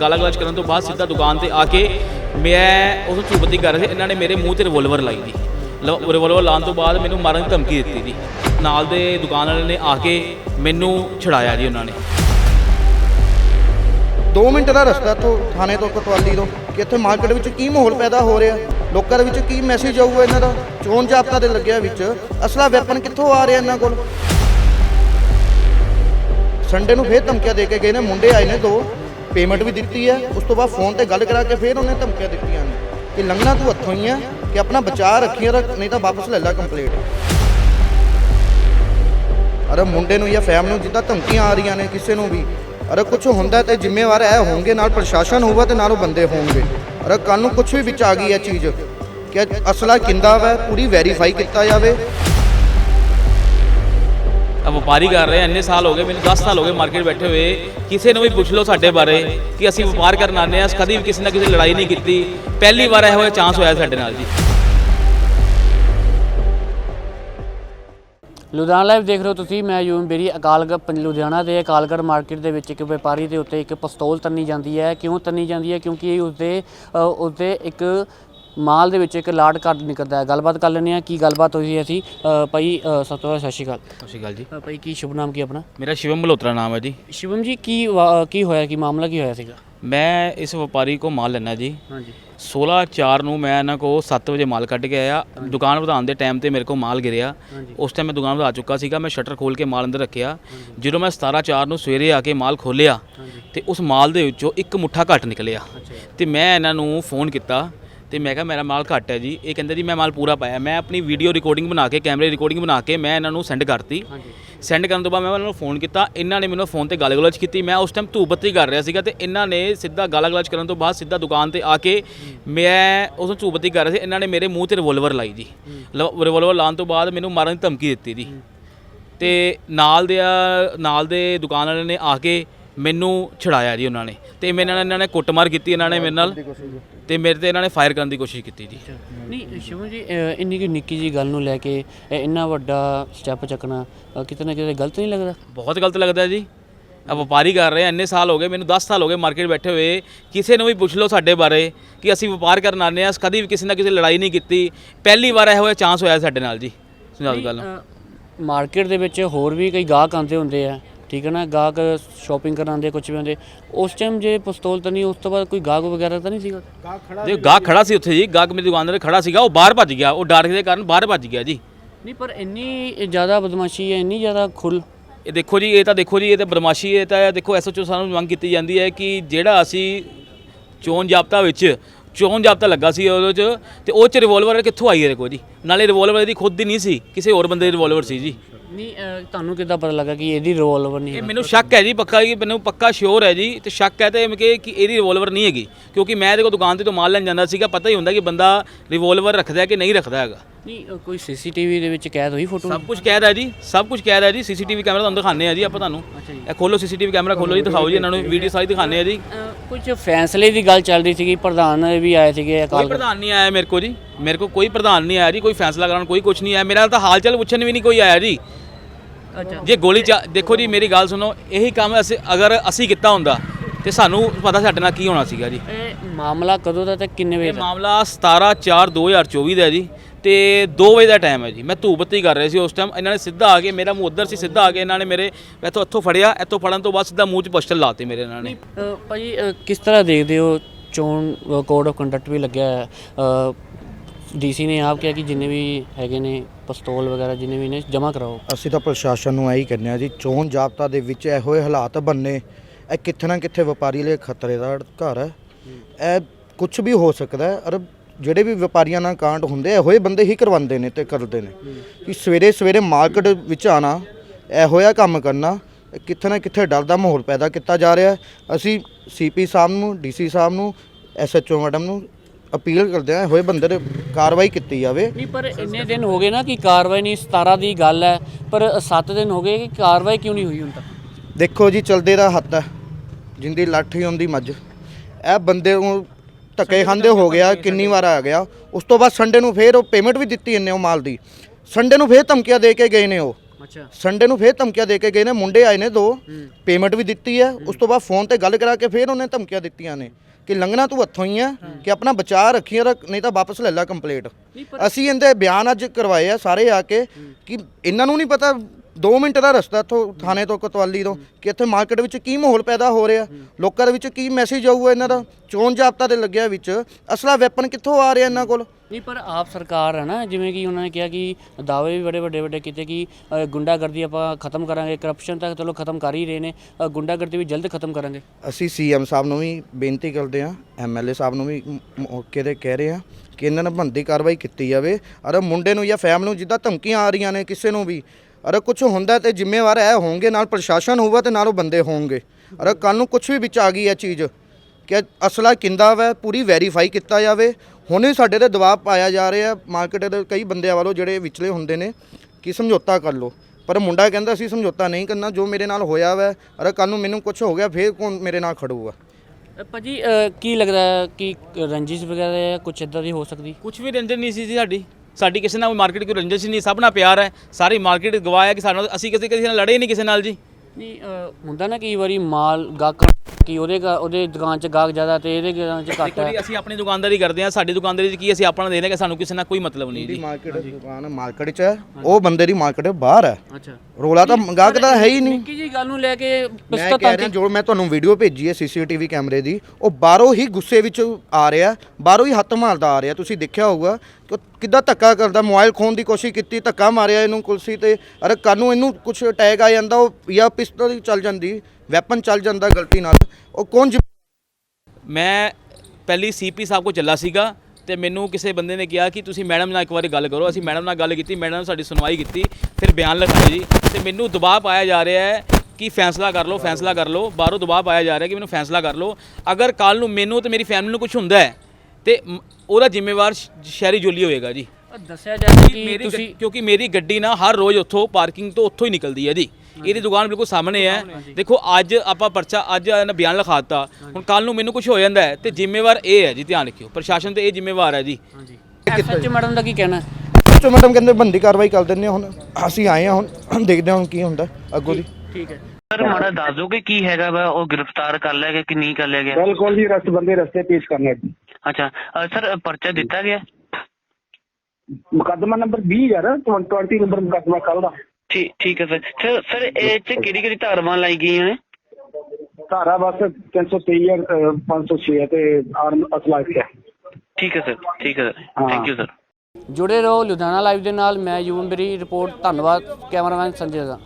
ਗਾਲਾਂ ਗਲਾਜ ਕਰਨ ਤੋਂ ਬਾਅਦ ਸਿੱਧਾ ਦੁਕਾਨ ਤੇ ਆ ਕੇ ਮੈਂ ਉਸ ਨੂੰ ਚੁੱਪਤੀ ਕਰ ਰਿਹਾ ਸੀ। ਇਹਨਾਂ ਨੇ ਮੇਰੇ ਮੂੰਹ ਤੇ ਰਿਵੋਲਵਰ ਲਾਈ ਦੀ ਰਿਵੋਲਵਰ ਲਾਉਣ ਤੋਂ ਬਾਅਦ ਮੈਨੂੰ ਮਾਰਨ ਦੀ ਧਮਕੀ ਦਿੱਤੀ ਦੀ ਨਾਲ ਦੇ ਦੁਕਾਨ ਵਾਲੇ ਨੇ ਆ ਕੇ ਮੈਨੂੰ ਛੁਡਾਇਆ ਜੀ ਉਹਨਾਂ ਨੇ। 2 ਮਿੰਟ ਦਾ ਰਸਤਾ ਤੋਂ, ਥਾਣੇ ਤੋਂ, ਕੋਤਵਾਲੀ ਤੋਂ, ਕਿ ਇੱਥੇ ਮਾਰਕੀਟ ਵਿੱਚ ਕੀ ਮਾਹੌਲ ਪੈਦਾ ਹੋ ਰਿਹਾ? ਲੋਕਾਂ ਦੇ ਵਿੱਚ ਕੀ ਮੈਸੇਜ ਆਊਗਾ ਇਹਨਾਂ ਦਾ? ਚੋਣ ਜਾਬਤਾ ਦੇ ਲੱਗਿਆ ਵਿੱਚ। ਅਸਲਾ ਵੈਪਨ ਕਿੱਥੋਂ ਆ ਰਿਹਾ ਇਹਨਾਂ ਕੋਲ? ਸੰਡੇ ਨੂੰ ਫੇਰ ਧਮਕੀਆਂ ਦੇ ਕੇ ਗਏ ਨੇ। ਮੁੰਡੇ ਆਏ ਨੇ ਦੋ। ਪੇਮੈਂਟ ਵੀ ਦਿੱਤੀ ਹੈ ਉਸ ਤੋਂ ਬਾਅਦ ਫੋਨ ਤੇ ਗੱਲ ਕਰਾ ਕੇ ਫਿਰ ਉਹਨੇ ਧਮਕੀਆਂ ਦਿੱਤੀਆਂ ਨੇ ਕਿ ਲੰਘਣਾ ਤੂੰ ਹੱਥੋਂ ਹੀ ਹੈ ਕਿ ਆਪਣਾ ਬਚਾਅ ਰੱਖੀਏ ਰੱਖ ਨਹੀਂ ਤਾਂ ਵਾਪਸ ਲੈ ਲੈ ਕੰਪਲੀਟ ਅਰੇ ਮੁੰਡੇ ਨੂੰ ਜਾਂ ਫੈਮ ਨੂੰ ਜਿੱਦਾਂ ਧਮਕੀਆਂ ਆ ਰਹੀਆਂ ਨੇ ਕਿਸੇ ਨੂੰ ਵੀ, ਅਰੇ ਕੁਝ ਹੁੰਦਾ ਤੇ ਜ਼ਿੰਮੇਵਾਰ ਇਹ ਹੋਣਗੇ, ਨਾਲ ਪ੍ਰਸ਼ਾਸਨ ਹੋਊਗਾ ਤੇ ਨਾਲ ਉਹ ਬੰਦੇ ਹੋਣਗੇ। ਅਰੇ ਕੱਲ ਨੂੰ ਕੁਝ ਵੀ ਵਿੱਚ ਆ ਗਈ ਹੈ ਚੀਜ਼, ਕਿ ਅਸਲਾ ਕਿੰਦਾ ਵਾ, ਪੂਰੀ ਵੈਰੀਫਾਈ ਕੀਤਾ ਜਾਵੇ। ਵਪਾਰੀ ਕਰ ਰਹੇ ਆ, ਇੰਨੇ ਸਾਲ ਹੋ ਗਏ ਮੈਨੂੰ 10 ਸਾਲ ਹੋ ਗਏ ਮਾਰਕੀਟ ਬੈਠੇ ਹੋਏ। ਕਿਸੇ ਨੂੰ ਵੀ ਪੁੱਛ ਲਓ ਸਾਡੇ ਬਾਰੇ ਕਿ ਅਸੀਂ ਵਪਾਰ ਕਰਨ ਆਉਂਦੇ ਆ ਕਦੀ ਵੀ ਕਿਸੇ ਨਾਲ ਕਿਸੇ ਲੜਾਈ ਨਹੀਂ ਕੀਤੀ। ਪਹਿਲੀ ਵਾਰ ਇਹੋ ਜਿਹਾ ਚਾਂਸ ਹੋਇਆ ਸਾਡੇ ਨਾਲ ਜੀ। ਲੁਧਿਆਣਾ ਲਾਈਵ ਦੇਖ ਰਹੇ ਹੋ ਤੁਸੀਂ ਮੈਂ ਯੂਮ ਬੇਰੀ ਅਕਾਲਗੜ੍ਹ ਪੰਜ ਲੁਧਿਆਣਾ ਦੇ ਅਕਾਲਗੜ੍ਹ ਮਾਰਕੀਟ ਦੇ ਵਿੱਚ ਇੱਕ ਵਪਾਰੀ ਦੇ ਉੱਤੇ ਇੱਕ ਪਿਸਤੌਲ ਤੰਨੀ ਜਾਂਦੀ ਹੈ। ਕਿਉਂ ਤੰਨੀ ਜਾਂਦੀ ਹੈ? ਕਿਉਂਕਿ ਉਸਦੇ ਉਸਦੇ ਇੱਕ ਮਾਲ ਦੇ ਵਿੱਚ ਇੱਕ ਲਾਟ ਕੱਢ ਨਿਕਲਦਾ ਹੈ। ਗੱਲਬਾਤ ਕਰ ਲੈਂਦੇ ਹਾਂ। ਕੀ ਗੱਲਬਾਤ ਹੋਈ ਸੀ ਅਸੀਂ? ਅ, ਭਾਈ ਅ, ਸਭ ਤੋਂ ਪਹਿਲਾਂ ਸਤਿ ਸ਼੍ਰੀ ਅਕਾਲ। ਸਤਿ ਸ਼੍ਰੀ ਅਕਾਲ ਜੀ। ਅ, ਭਾਈ ਕੀ ਸ਼ੁਭ ਨਾਮ ਕੀ ਆਪਣਾ? ਮੇਰਾ ਸ਼ਿਵਮ ਮਲਹੋਤਰਾ ਨਾਮ ਹੈ ਜੀ। ਸ਼ਿਵਮ ਜੀ ਕੀ ਵਾ- ਕੀ ਹੋਇਆ ਕੀ ਮਾਮਲਾ ਕੀ ਹੋਇਆ ਸੀਗਾ? ਮੈਂ ਇਸ ਵਪਾਰੀ ਕੋ ਮਾਲ ਲੈਣਾ ਜੀ। ਹਾਂਜੀ। 16 4 ਨੂੰ ਮੈਂ ਇਹਨਾਂ ਕੋ 7 ਵਜੇ ਮਾਲ ਕੱਢ ਕੇ ਆਇਆ। ਦੁਕਾਨ ਵਧਾਉਣ ਦੇ ਟਾਈਮ ਤੇ ਮੇਰੇ ਕੋ ਮਾਲ ਗਿਰਿਆ। ਹਾਂਜੀ। ਉਸ ਟਾਈਮ ਮੈਂ ਦੁਕਾਨ ਵਧਾ ਚੁੱਕਾ ਸੀਗਾ। ਮੈਂ ਸ਼ਟਰ ਖੋਲ ਕੇ ਮਾਲ ਅੰਦਰ ਰੱਖਿਆ। ਜਦੋਂ ਮੈਂ 17 4 ਨੂੰ ਸਵੇਰੇ ਆ ਕੇ ਮਾਲ ਖੋਲਿਆ ਤੇ ਉਸ ਮਾਲ ਦੇ ਵਿੱਚੋਂ ਇੱਕ ਮੁੱਠਾ ਘੱਟ ਨਿਕਲਿਆ। ਤੇ ਮੈਂ ਇਹਨਾਂ ਨੂੰ ਫੋਨ ਕੀਤਾ। ਤੇ ਮੈਂ ਕਿਹਾ ਮੇਰਾ ਮਾਲ ਘੱਟ ਹੈ ਜੀ। ਇਹ ਕਹਿੰਦੇ ਜੀ ਮੈਂ ਮਾਲ ਪੂਰਾ ਪਾਇਆ। ਮੈਂ ਆਪਣੀ ਵੀਡੀਓ ਰਿਕਾਰਡਿੰਗ ਬਣਾ ਕੇ ਕੈਮਰੇ ਰਿਕਾਰਡਿੰਗ ਬਣਾ ਕੇ ਮੈਂ ਇਹਨਾਂ ਨੂੰ ਸੈਂਡ ਕਰਤੀ। ਸੈਂਡ ਕਰਨ ਤੋਂ ਬਾਅਦ ਮੈਂ ਉਹਨਾਂ ਨੂੰ ਫੋਨ ਕੀਤਾ। ਇਹਨਾਂ ਨੇ ਮੈਨੂੰ ਫੋਨ ਤੇ ਗਾਲ ਗਲੋਚ ਕੀਤੀ। ਮੈਂ ਉਸ ਟਾਈਮ ਧੂਪ ਬੱਤੀ ਕਰ ਰਿਹਾ ਸੀਗਾ ਤੇ ਇਹਨਾਂ ਨੇ ਸਿੱਧਾ ਗਾਲ ਗਲੋਚ ਕਰਨ ਤੋਂ ਬਾਅਦ ਸਿੱਧਾ ਦੁਕਾਨ ਤੇ ਆ ਕੇ ਮੈਂ ਉਸ ਨੂੰ ਧੂਪ ਬੱਤੀ ਕਰ ਰਿਹਾ ਸੀ। ਇਹਨਾਂ ਨੇ ਮੇਰੇ ਮੂੰਹ ਤੇ ਰਿਵੋਲਵਰ ਲਾਈ ਜੀ। ਰਿਵੋਲਵਰ ਲਾਉਣ ਤੋਂ ਬਾਅਦ ਮੈਨੂੰ ਮਾਰਨ ਦੀ ਧਮਕੀ ਦਿੱਤੀ ਜੀ। ਤੇ ਨਾਲ ਦੇ ਨਾਲ ਦੇ ਦੁਕਾਨ ਵਾਲੇ ਨੇ ਆ ਕੇ ਮੈਨੂੰ ਛੁਡਾਇਆ ਜੀ ਉਹਨਾਂ ਨੇ ਤੇ ਮੇਰੇ ਨਾਲ ਇਹਨਾਂ ਨੇ ਕੁੱਟਮਾਰ ਕੀਤੀ ਇਹਨਾਂ ਨੇ ਮੇਰੇ ਨਾਲ ਤੇ ਮੇਰੇ ਤੇ ਇਹਨਾਂ ਨੇ ਫਾਇਰ ਕਰਨ ਦੀ ਕੋਸ਼ਿਸ਼ ਕੀਤੀ ਜੀ। ਨਹੀਂ ਸ਼ਿਵਮ ਜੀ ਇੰਨੀ ਕਿ ਨਿੱਕੀ ਜੀ ਗੱਲ ਨੂੰ ਲੈ ਕੇ ਇੰਨਾ ਵੱਡਾ ਸਟੈਪ ਚੱਕਣਾ ਅ, ਕਿਤੇ ਨਾ ਕਿਤੇ ਗਲਤ ਨਹੀਂ ਲੱਗਦਾ? ਬਹੁਤ ਗਲਤ ਲੱਗਦਾ ਜੀ। ਆ ਵਪਾਰੀ ਕਰ ਰਹੇ ਆ ਇੰਨੇ ਸਾਲ ਹੋ ਗਏ ਮੈਨੂੰ 10 ਸਾਲ ਹੋ ਗਏ ਮਾਰਕੀਟ ਬੈਠੇ ਹੋਏ। ਕਿਸੇ ਨੂੰ ਵੀ ਪੁੱਛ ਲਓ ਸਾਡੇ ਬਾਰੇ ਕਿ ਅਸੀਂ ਵਪਾਰ ਕਰਨ ਆਉਂਦੇ ਆ ਕਦੀ ਵੀ ਕਿਸੇ ਨਾਲ ਕਿਸੇ ਲੜਾਈ ਨਹੀਂ ਕੀਤੀ। ਪਹਿਲੀ ਵਾਰ ਇਹੋ ਜਿਹਾ ਚਾਂਸ ਹੋਇਆ ਸਾਡੇ ਨਾਲ ਜੀ ਸੁਣਾਓ ਗੱਲ। ਮਾਰਕੀਟ ਦੇ ਵਿੱਚ ਹੋਰ ਵੀ ਕਈ ਗਾਹਕ ਆਉਂਦੇ ਹੁੰਦੇ ਆ ਠੀਕ ਹੈ ਨਾ ਗਾਹਕ ਸ਼ਾਪਿੰਗ ਕਰਨ ਆਉਂਦੇ ਕੁਝ ਵੀ ਆਉਂਦੇ। ਉਸ ਟਾਈਮ ਜੇ ਪਿਸਤੌਲ ਤਾਂ ਨਹੀਂ ਉਸ ਤੋਂ ਬਾਅਦ ਕੋਈ ਗਾਹਕ ਵਗੈਰਾ ਤਾਂ ਨਹੀਂ ਸੀਗਾ? ਜੇ ਗਾਹਕ ਖੜਾ ਸੀ ਉੱਥੇ ਜੀ ਗਾਹਕ ਮੇਰੀ ਦੁਕਾਨ ਦੇ ਖੜਾ ਸੀਗਾ ਉਹ ਬਾਹਰ ਭੱਜ ਗਿਆ ਉਹ ਡਰ ਦੇ ਕਾਰਨ ਬਾਹਰ ਭੱਜ ਗਿਆ ਜੀ। ਨਹੀਂ ਪਰ ਇੰਨੀ ਜ਼ਿਆਦਾ ਬਦਮਾਸ਼ੀ ਹੈ ਇੰਨੀ ਜ਼ਿਆਦਾ ਖੁੱਲ। ਇਹ ਦੇਖੋ ਜੀ ਇਹ ਤਾਂ ਦੇਖੋ ਜੀ ਇਹ ਤਾਂ ਬਦਮਾਸ਼ੀ ਇਹ ਤਾਂ ਦੇਖੋ ਐਸਓਚਓ ਸਾਨੂੰ ਮੰਗ ਕੀਤੀ ਜਾਂਦੀ ਹੈ ਕਿ ਜਿਹੜਾ ਅਸੀਂ ਚੋਣ ਜਾਬਤਾ ਵਿੱਚ ਚੋਣ ਜਾਬਤਾ ਲੱਗਾ ਸੀ ਉਹਦੇ 'ਚ ਤੇ ਉਹ 'ਚ ਰਿਵੋਲਵਰ ਕਿੱਥੋਂ ਆਈ ਇਹਦੇ ਕੋਲ ਜੀ? ਨਾਲੇ ਰਿਵੋਲਵਰ ਇਹਦੀ ਖੁਦ ਦੀ ਨਹੀਂ ਸੀ ਕਿਸੇ ਹੋਰ ਬੰਦੇ ਦੀ ਰਿਵੋਲਵਰ ਸੀ ਜੀ। ਨਹੀਂ ਤੁਹਾਨੂੰ ਕਿੱਦਾਂ ਪਤਾ ਲੱਗਾ ਕਿ ਇਹਦੀ ਰਿਵੋਲਵਰ ਨਹੀਂ ਇਹ ਹੈ ਮੈਨੂੰ ਸ਼ੱਕ ਹੈ ਜੀ ਪੱਕਾ ਕਿ ਮੈਨੂੰ ਪੱਕਾ ਸ਼ੋਰ ਹੈ ਜੀ ਤੇ ਸ਼ੱਕ ਹੈ ਤੇ ਕਿ ਕਿ ਇਹਦੀ ਰਿਵੋਲਵਰ ਨਹੀਂ ਹੈਗੀ। ਕਿਉਂਕਿ ਮੈਂ ਇਹਦੇ ਕੋਲ ਦੁਕਾਨ ਤੇ ਤੋਂ ਮਾਲ ਲੈਣ ਜਾਂਦਾ ਸੀਗਾ ਪਤਾ ਹੀ ਹੁੰਦਾ ਕਿ ਬੰਦਾ ਰਿਵੋਲਵਰ ਰੱਖਦਾ ਹੈ ਕਿ ਨਹੀਂ ਰੱਖਦਾ ਹੈਗਾ। ਨਹੀਂ ਅ, ਕੋਈ ਸੀਸੀਟੀਵੀ ਦੇ ਵਿੱਚ ਕੈਦ ਹੋਈ ਫੋਟੋ? ਸਭ ਕੁਝ ਕੈਦ ਹੈ ਜੀ ਸਭ ਕੁਝ ਕੈਦ ਹੈ ਜੀ ਸੀਸੀਟੀਵੀ ਕੈਮਰਾ ਤੁਹਾਨੂੰ ਦਿਖਾਣੇ ਆ ਜੀ ਆਪਾਂ ਤੁਹਾਨੂੰ। ਅੱਛਾ ਜੀ। ਇਹ ਖੋਲੋ ਸੀਸੀਟੀਵੀ ਕੈਮਰਾ ਖੋਲੋ ਜੀ ਦਿਖਾਓ ਜੀ ਇਹਨਾਂ ਨੂੰ ਵੀਡੀਓ ਸਾਰੀ ਦਿਖਾਣੇ ਆ ਜੀ। ਕੁਝ ਫੈਸਲੇ ਦੀ ਗੱਲ ਚੱਲ ਰਹੀ ਸੀਗੀ ਪ੍ਰਧਾਨ ਵੀ ਆਏ ਸੀਗੇ ਕੋਈ ਅਕਾਲ ਪ੍ਰਧਾਨ ਨਹੀਂ ਆਇਆ ਮੇਰੇ ਕੋ ਜੀ ਮੇਰੇ ਕੋ ਕੋਈ ਪ੍ਰਧਾਨ ਨਹੀਂ ਆਇਆ ਜੀ ਕੋਈ ਫੈਸਲਾ ਕਰਾਉਣ ਕੋਈ ਕੁਝ ਨਹੀਂ ਆਇਆ ਮੇਰਾ ਤਾਂ ਹਾਲ ਚਾਲ ਪੁੱਛਣ ਵੀ ਨਹੀਂ ਕੋਈ ਆਇਆ ਜੀ। ਅੱਛਾ। ਜੇ ਗੋਲੀ ਚਾ ਦੇਖੋ ਜੀ ਮੇਰੀ ਗੱਲ ਸੁਣੋ ਇਹੀ ਕੰਮ ਅਸੀਂ ਅਗਰ ਅਸੀਂ ਕੀਤਾ ਹੁੰਦਾ ਤੇ ਸਾਨੂੰ ਪਤਾ ਸਾਡੇ ਨਾਲ ਕੀ ਹੋਣਾ ਸੀਗਾ ਜੀ। ਇਹ ਮਾਮਲਾ ਕਦੋਂ ਦਾ ਤੇ ਕਿੰਨੇ ਵਜੇ ਇਹ ਦਾ? ਮਾਮਲਾ 17 4 2024 ਦਾ ਹੈ ਜੀ। ਤੇ 2 ਵਜੇ ਦਾ ਟਾਈਮ ਹੈ ਜੀ। ਮੈਂ ਧੂਪ ਬੱਤੀ ਕਰ ਰਿਹਾ ਸੀ ਉਸ ਟਾਈਮ ਇਹਨਾਂ ਨੇ ਸਿੱਧਾ ਆ ਕੇ ਮੇਰਾ ਮੂੰਹ ਉੱਧਰ ਸੀ ਸਿੱਧਾ ਆ ਕੇ ਇਹਨਾਂ ਨੇ ਮੇਰੇ ਇੱਥੋਂ ਇੱਥੋਂ ਫੜਿਆ। ਇੱਥੋਂ ਫੜਨ ਤੋਂ ਬਾਅਦ ਸਿੱਧਾ ਮੂੰਹ 'ਚ ਪਸਟਲ ਲਾਤੇ ਮੇਰੇ ਇਹਨਾਂ ਨੇ। ਭਾਜੀ ਕਿਸ ਤਰ੍ਹਾਂ ਦੇਖਦੇ ਹੋ ਚੋਣ ਕੋਡ ਆਫ ਕੰਡਕਟ ਵੀ ਲੱਗਿਆ ਹੈ ਡੀਸੀ ਨੇ ਆਪ ਕਿਹਾ ਕਿ ਜਿੰਨੇ ਵੀ ਹੈਗੇ ਨੇ ਪਿਸਤੌਲ ਵਗੈਰਾ ਜਿੰਨੇ ਵੀ ਨੇ ਜਮ੍ਹਾਂ ਕਰਾਓ। ਅਸੀਂ ਤਾਂ ਪ੍ਰਸ਼ਾਸਨ ਨੂੰ ਇਹੀ ਕਹਿੰਦੇ ਆ ਜੀ ਚੋਣ ਜਾਬਤਾ ਦੇ ਵਿੱਚ ਇਹੋ ਜਿਹੇ ਹਾਲਾਤ ਬੰਨੇ। ਇਹ ਕਿੱਥੇ ਨਾ ਕਿੱਥੇ ਵਪਾਰੀ ਲਈ ਖਤਰੇ ਦਾ ਘਰ ਹੈ। ਇਹ ਕੁਝ ਵੀ ਹੋ ਸਕਦਾ ਹੈ। ਔਰ ਜਿਹੜੇ ਵੀ ਵਪਾਰੀਆਂ ਨਾਲ ਕਾਂਡ ਹੁੰਦੇ ਇਹੋ ਜਿਹੇ ਬੰਦੇ ਹੀ ਕਰਵਾਉਂਦੇ ਨੇ ਤੇ ਕਰਦੇ ਨੇ। ਕਿ ਸਵੇਰੇ ਸਵੇਰੇ ਮਾਰਕੀਟ ਵਿੱਚ ਆਣਾ ਇਹੋ ਜਿਹਾ ਕੰਮ ਕਰਨਾ ਕਿੱਥੇ ਨਾ ਕਿੱਥੇ ਡਰ ਦਾ ਮਾਹੌਲ ਪੈਦਾ ਕੀਤਾ ਜਾ ਰਿਹਾ। ਅਸੀਂ ਸੀਪੀ ਸਾਹਿਬ ਨੂੰ ਡੀਸੀ ਸਾਹਿਬ ਨੂੰ ਐਸਐਚਓ ਮੈਡਮ ਨੂੰ ਅਪੀਲ ਕਰਦੇ ਆ ਹੋਏ ਬੰਦੇ ਤੇ ਕਾਰਵਾਈ ਕੀਤੀ ਜਾਵੇ। ਨਹੀਂ ਪਰ ਇੰਨੇ ਦਿਨ ਹੋ ਗਏ ਨਾ ਕਿ ਕਾਰਵਾਈ ਨਹੀਂ 17 ਦੀ ਗੱਲ ਹੈ ਪਰ 7 ਦਿਨ ਹੋ ਗਏ ਕਿ ਕਾਰਵਾਈ ਕਿਉਂ ਨਹੀਂ ਹੋਈ ਹੁਣ ਤੱਕ? ਦੇਖੋ ਜੀ ਚਲਦੇ ਦਾ ਹੱਥ ਹੈ ਜਿੰਦੀ ਲਾਠੀ ਹੁੰਦੀ ਮੱਝ। ਇਹ ਬੰਦੇ ਨੂੰ ਧੱਕੇ ਖਾਂਦੇ ਹੋ ਗਿਆ ਕਿੰਨੀ ਵਾਰ ਆ ਗਿਆ ਉਸ ਤੋਂ ਬਾਅਦ ਸੰਡੇ ਨੂੰ ਫੇਰ ਉਹ ਪੇਮੈਂਟ ਵੀ ਦਿੱਤੀ ਇੰਨੇ ਉਹ ਮਾਲ ਦੀ। ਸੰਡੇ ਨੂੰ ਫੇਰ ਧਮਕੀਆਂ ਦੇ ਕੇ ਗਏ ਨੇ ਉਹ। ਅੱਛਾ। ਸੰਡੇ ਨੂੰ ਫੇਰ ਧਮਕੀਆਂ ਦੇ ਕੇ ਗਏ ਨੇ ਮੁੰਡੇ ਆਏ ਨੇ ਦੋ ਪੇਮੈਂਟ ਵੀ ਦਿੱਤੀ ਹੈ ਉਸ ਤੋਂ ਬਾਅਦ ਫੋਨ ਤੇ ਗੱਲ ਕਰਾ ਕੇ ਫੇਰ ਉਹਨੇ ਧਮਕੀਆਂ ਦਿੱਤੀਆਂ ਨੇ ਕਿ ਲੰਘਣਾ ਤੂੰ ਹੱਥੋਂ ਹੀ ਆ ਕਿ ਆਪਣਾ ਬਚਾਅ ਰੱਖੀ ਰੱਖ ਨਹੀਂ ਤਾਂ ਵਾਪਸ ਲੈ ਲੈ ਕੰਪਲੀਟ ਅਸੀਂ ਇਹਦੇ ਬਿਆਨ ਅੱਜ ਕਰਵਾਏ ਆ ਸਾਰੇ ਆ ਕੇ ਕਿ ਇਹਨਾਂ ਨੂੰ ਨਹੀਂ ਪਤਾ 2 ਮਿੰਟ ਦਾ ਰਸਤਾ ਇੱਥੋਂ ਥਾਣੇ ਤੋਂ ਕੋਤਵਾਲੀ ਤੋਂ ਕਿ ਇੱਥੇ ਮਾਰਕੀਟ ਵਿੱਚ ਕੀ ਮਾਹੌਲ ਪੈਦਾ ਹੋ ਰਿਹਾ ਲੋਕਾਂ ਦੇ ਵਿੱਚ ਕੀ ਮੈਸੇਜ ਆਊਗਾ ਇਹਨਾਂ ਦਾ? ਚੋਣ ਜਾਬਤਾ ਦੇ ਲੱਗਿਆ ਵਿੱਚ। ਅਸਲਾ ਵੈਪਨ ਕਿੱਥੋਂ ਆ ਰਿਹਾ ਇਹਨਾਂ ਕੋਲ? ਨਹੀਂ ਪਰ ਆਪ ਸਰਕਾਰ ਹੈ ਨਾ ਜਿਵੇਂ ਕਿ ਉਹਨਾਂ ਨੇ ਕਿਹਾ ਕਿ ਦਾਅਵੇ ਵੀ ਬੜੇ ਵੱਡੇ ਵੱਡੇ ਕੀਤੇ ਕਿ ਅ, ਗੁੰਡਾਗਰਦੀ ਆਪਾਂ ਖਤਮ ਕਰਾਂਗੇ ਕਰਪਸ਼ਨ ਤਾਂ ਚਲੋ ਖਤਮ ਕਰ ਹੀ ਰਹੇ ਨੇ ਅ, ਗੁੰਡਾਗਰਦੀ ਵੀ ਜਲਦ ਖਤਮ ਕਰਾਂਗੇ। ਅਸੀਂ ਸੀਐਮ ਸਾਹਿਬ ਨੂੰ ਵੀ ਬੇਨਤੀ ਕਰਦੇ ਹਾਂ ਐਮਐਲਏ ਸਾਹਿਬ ਨੂੰ ਵੀ ਮ- ਮੌਕੇ ਤੇ ਕਹਿ ਰਹੇ ਹਾਂ ਕਿ ਇਹਨਾਂ ਨੇ ਬੰਦੀ ਕਾਰਵਾਈ ਕੀਤੀ ਜਾਵੇ। ਅਰੇ ਮੁੰਡੇ ਨੂੰ ਜਾਂ ਫੈਮਿਲੀ ਨੂੰ ਜਿੱਦਾਂ ਧਮਕੀਆਂ ਆ ਰਹੀਆਂ ਨੇ ਕਿਸੇ ਨੂੰ ਵੀ ਅਰੇ ਕੁਝ ਹੁੰਦਾ ਤੇ ਜ਼ਿੰਮੇਵਾਰ ਇਹ ਹੋਣਗੇ ਨਾਲ ਪ੍ਰਸ਼ਾਸਨ ਹੋਊਗਾ ਤੇ ਨਾਲ ਉਹ ਬੰਦੇ ਹੋਣਗੇ। ਅਰੇ ਕੱਲ ਨੂੰ ਕੁਝ ਵੀ ਵਿੱਚ ਆ ਗਈ ਇਹ ਚੀਜ਼ ਕਿ ਅਸਲਾ ਕਿੰਦਾ ਵਾ ਪੂਰੀ ਵੈਰੀਫਾਈ ਕੀਤਾ ਜਾਵੇ। ਹੁਣੇ ਸਾਡੇ ਤੇ ਦਬਾਅ ਪਾਇਆ ਜਾ ਰਿਹਾ ਮਾਰਕੀਟ ਦੇ ਕਈ ਬੰਦਿਆਂ ਵੱਲੋਂ ਜਿਹੜੇ ਵਿਚਲੇ ਹੁੰਦੇ ਨੇ ਕਿ ਸਮਝੌਤਾ ਕਰ ਲਓ। ਪਰ ਮੁੰਡਾ ਕਹਿੰਦਾ ਅਸੀਂ ਸਮਝੌਤਾ ਨਹੀਂ ਕਰਨਾ ਜੋ ਮੇਰੇ ਨਾਲ ਹੋਇਆ ਵਾ ਅਰੇ ਕੱਲ ਨੂੰ ਮੈਨੂੰ ਕੁਝ ਹੋ ਗਿਆ ਫੇਰ ਕੌਣ ਮੇਰੇ ਨਾਲ ਖੜੂਗਾ? ਭਾਜੀ ਕੀ ਲੱਗਦਾ ਹੈ ਕਿ ਰੰਜਿਸ਼ ਵਗੈਰਾ ਜਾਂ ਕੁਛ ਇਦਾਂ ਦੀ ਹੋ ਸਕਦੀ? ਕੁਝ ਵੀ ਰੰਜਨ ਨਹੀਂ ਸੀ ਜੀ ਸਾਡੀ। ਸਾਡੀ ਕਿਸੇ ਨਾਲ ਮਾਰਕੀਟ ਕੋਈ ਰੰਜਨ ਸੀ ਨਹੀਂ ਸਭ ਨਾਲ ਪਿਆਰ ਹੈ ਸਾਰੀ ਮਾਰਕੀਟ ਗਵਾਹ ਹੈ ਕਿ ਸਾਡੇ ਨਾਲ ਅਸੀਂ ਕਿਸੇ ਕਿਸੇ ਨਾਲ ਲੜੇ ਹੀ ਨਹੀਂ ਕਿਸੇ ਨਾਲ ਜੀ। ਨਹੀਂ ਹੁੰਦਾ ਨਾ ਕਈ ਵਾਰੀ ਮਾਲ ਗਾਹਕ ਕਿ ਉਹਦੇ ਉਹਦੇ ਦੁਕਾਨ 'ਚ ਗਾਹਕ ਜ਼ਿਆਦਾ ਤੇ ਇਹਦੇ ਦੁਕਾਨ 'ਚ ਘੱਟ ਹੈ। ਅਸੀਂ ਆਪਣੀ ਦੁਕਾਨਦਾਰੀ ਕਰਦੇ ਹਾਂ ਸਾਡੀ ਦੁਕਾਨਦਾਰੀ 'ਚ ਕੀ ਅਸੀਂ ਆਪਣਾ ਦੇ ਰਹੇ ਕਿ ਸਾਨੂੰ ਕਿਸੇ ਨਾਲ ਕੋਈ ਮਤਲਬ ਨਹੀਂ ਜੀ। ਮਾਰਕੀਟ ਦੁਕਾਨ ਮਾਰਕੀਟ 'ਚ ਉਹ ਬੰਦੇ ਦੀ ਮਾਰਕੀਟ ਬਾਹਰ ਹੈ। ਅੱਛਾ। ਰੋਲਾ ਤਾਂ ਗਾਹਕ ਦਾ ਹੈ ਹੀ ਨਹੀਂ। ਨਿੱਕੀ ਜੀ ਗੱਲ ਨੂੰ ਲੈ ਕੇ ਮੈਂ ਪਿਸਤਾ ਕਹਿ ਰਿਹਾ ਜੋ ਮੈਂ ਤੁਹਾਨੂੰ ਵੀਡੀਓ ਭੇਜੀ ਹੈ ਸੀਸੀਟੀਵੀ ਕੈਮਰੇ ਦੀ ਉਹ ਬਾਹਰੋਂ ਹੀ ਗੁੱਸੇ ਵਿੱਚ ਆ ਰਿਹਾ ਬਾਹਰੋਂ ਹੀ ਹੱਥ ਮਾਰਦਾ ਆ ਰਿਹਾ ਤੁਸੀਂ ਦੇਖਿਆ ਹੋਊਗਾ ਕਿੱਦਾਂ ਧੱਕਾ ਕਰਦਾ, ਮੋਬਾਈਲ ਖੋਣ ਦੀ ਕੋਸ਼ਿਸ਼ ਕੀਤੀ, ਧੱਕਾ ਮਾਰਿਆ ਇਹਨੂੰ ਕੁਰਸੀ ਤੇ। ਅਰੇ ਕੱਲ ਨੂੰ ਇਹਨੂੰ ਕੁਝ ਅਟੈਕ ਆ ਜਾਂਦਾ, ਉਹ ਜਾਂ ਪਿਸਤਲ ਚੱਲ ਜਾਂਦੀ, ਵੈਪਨ ਚੱਲ ਜਾਂਦਾ ਗਲਤੀ ਨਾਲ। ਉਹ ਕੌਣ ਜ਼ਿੰਮੇ- ਮੈਂ ਪਹਿਲੀ ਸੀਪੀ ਸਾਹਿਬ ਕੋਲ ਚੱਲਾ ਸੀਗਾ ਤੇ ਮੈਨੂੰ ਕਿਸੇ ਬੰਦੇ ਨੇ ਕਿਹਾ ਕਿ ਤੁਸੀਂ ਮੈਡਮ ਨਾਲ ਇੱਕ ਵਾਰੀ ਗੱਲ ਕਰੋ। ਅਸੀਂ ਮੈਡਮ ਨਾਲ ਗੱਲ ਕੀਤੀ, ਮੈਡਮ ਨੇ ਸਾਡੀ ਸੁਣਵਾਈ ਕੀਤੀ, ਫਿਰ ਬਿਆਨ ਲਿਖਾਏ ਜੀ। ਤੇ ਮੈਨੂੰ ਦਬਾਅ ਪਾਇਆ ਜਾ ਰਿਹਾ ਹੈ ਕਿ ਫੈਸਲਾ ਕਰ ਲਓ, ਫੈਸਲਾ ਕਰ ਲਓ। ਬਾਹਰੋਂ ਦਬਾਅ ਪਾਇਆ ਜਾ ਰਿਹਾ ਕਿ ਮੈਨੂੰ ਫੈਸਲਾ ਕਰ ਲਓ। ਅਗਰ ਕੱਲ ਨੂੰ ਮੈਨੂੰ ਤੇ ਮੇਰੀ ਫੈਮਿਲੀ ਨੂੰ ਕੁਝ ਹੁੰਦਾ ਹੈ ਤੇ ਉਹਦਾ ਜ਼ਿੰਮੇਵਾਰ ਸ਼ਹਿਰੀ ਜੋਲੀ ਹੋਏਗਾ ਜੀ। ਦੱਸਿਆ ਜਾਂਦਾ ਕਿ ਮੇਰੀ ਤੁਸੀਂ ਕਿਉਂਕਿ ਮੇਰੀ ਗੱਡੀ ਨਾ ਹਰ ਰੋਜ਼ ਉੱਥੋਂ ਪਾਰਕਿੰਗ ਤੋਂ ਉੱਥੋਂ ਹੀ ਨਿਕਲਦੀ ਹੈ ਜੀ। ਇਹਦੀ ਦੁਕਾਨ ਬਿਲਕੁਲ ਸਾਹਮਣੇ ਹੈ। ਦੇਖੋ ਅੱਜ ਆਪਾਂ ਪਰਚਾ ਅੱਜ ਇਹਨਾਂ ਬਿਆਨ ਲਿਖਾਤਾ। ਹੁਣ ਕੱਲ ਨੂੰ ਮੈਨੂੰ ਕੁਝ ਹੋ ਜਾਂਦਾ ਹੈ ਤੇ ਜ਼ਿੰਮੇਵਾਰ ਇਹ ਹੈ ਜੀ ਧਿਆਨ ਰੱਖਿਓ। ਪ੍ਰਸ਼ਾਸਨ ਤੇ ਇਹ ਜ਼ਿੰਮੇਵਾਰ ਹੈ ਜੀ। ਹਾਂਜੀ। ਐਸਐਚ ਮੈਡਮ ਦਾ ਕੀ ਕਹਿਣਾ ਹੈ? ਚੋ ਮੈਡਮ ਕਹਿੰਦੇ ਬੰਦੀ ਕਾਰਵਾਈ ਕਰ ਦਿੰਦੇ ਹੁਣ। ਅਸੀਂ ਆਏ ਹਾਂ ਹੁਣ ਦੇਖਦੇ ਹਾਂ ਹੁਣ ਕੀ ਹੁੰਦਾ ਅੱਗੋਂ ਦੀ। ਠੀਕ ਹੈ ਸਰ ਮਾੜਾ ਦੱਸ ਕਿ ਕੀ ਹੈਗਾ ਵਾ? ਉਹ ਗ੍ਰਿਫਤਾਰ ਕਰ ਲਿਆ ਗਿਆ ਕਿ ਨਹੀਂ ਕਰ ਲਿਆ ਗਿਆ? ਬਿਲਕੁਲ ਜੀ ਰਸਤ ਬੰਦੇ ਰਸਤੇ ਪੇਸ਼ ਕਰਨੇ ਜੀ। ਅੱਛਾ ਸਰ ਪਰਚਾ ਦਿੱਤਾ ਗਿਆ? ਮੁਕੱਦਮਾ ਨੰਬਰ 20 ਯਾਰ 20 ਨੰਬਰ ਮੁਕੱਦਮਾ ਕੱਲ ਦਾ। ਠੀਕ ਠੀਕ ਹੈ ਸਰ। ਸਰ ਸਰ ਇਹ ਚ ਕਿਹੜੀ ਕਿਹੜੀ ਧਾਰਾਵਾਂ ਲਾਈ ਗਈਆਂ ਨੇ? ਧਾਰਾ ਬਸ 323 ਹੈ, ਅਹ, 506 ਤੇ ਆਰਮ ਅਸਲਾ ਹੈ। ਠੀਕ ਹੈ ਸਰ ਠੀਕ ਹੈ ਸਰ। ਥੈਂਕ ਯੂ ਸਰ ਜੁੜੇ ਰਹੋ ਲੁਧਿਆਣਾ ਲਾਈਵ ਦੇ ਨਾਲ ਮੈਂ ਯੂਨ ਬਰੀ ਰਿਪੋਰਟ ਧੰਨਵਾਦ ਕੈਮਰਾਮੈਨ ਸੰਜੇ ਦਾ।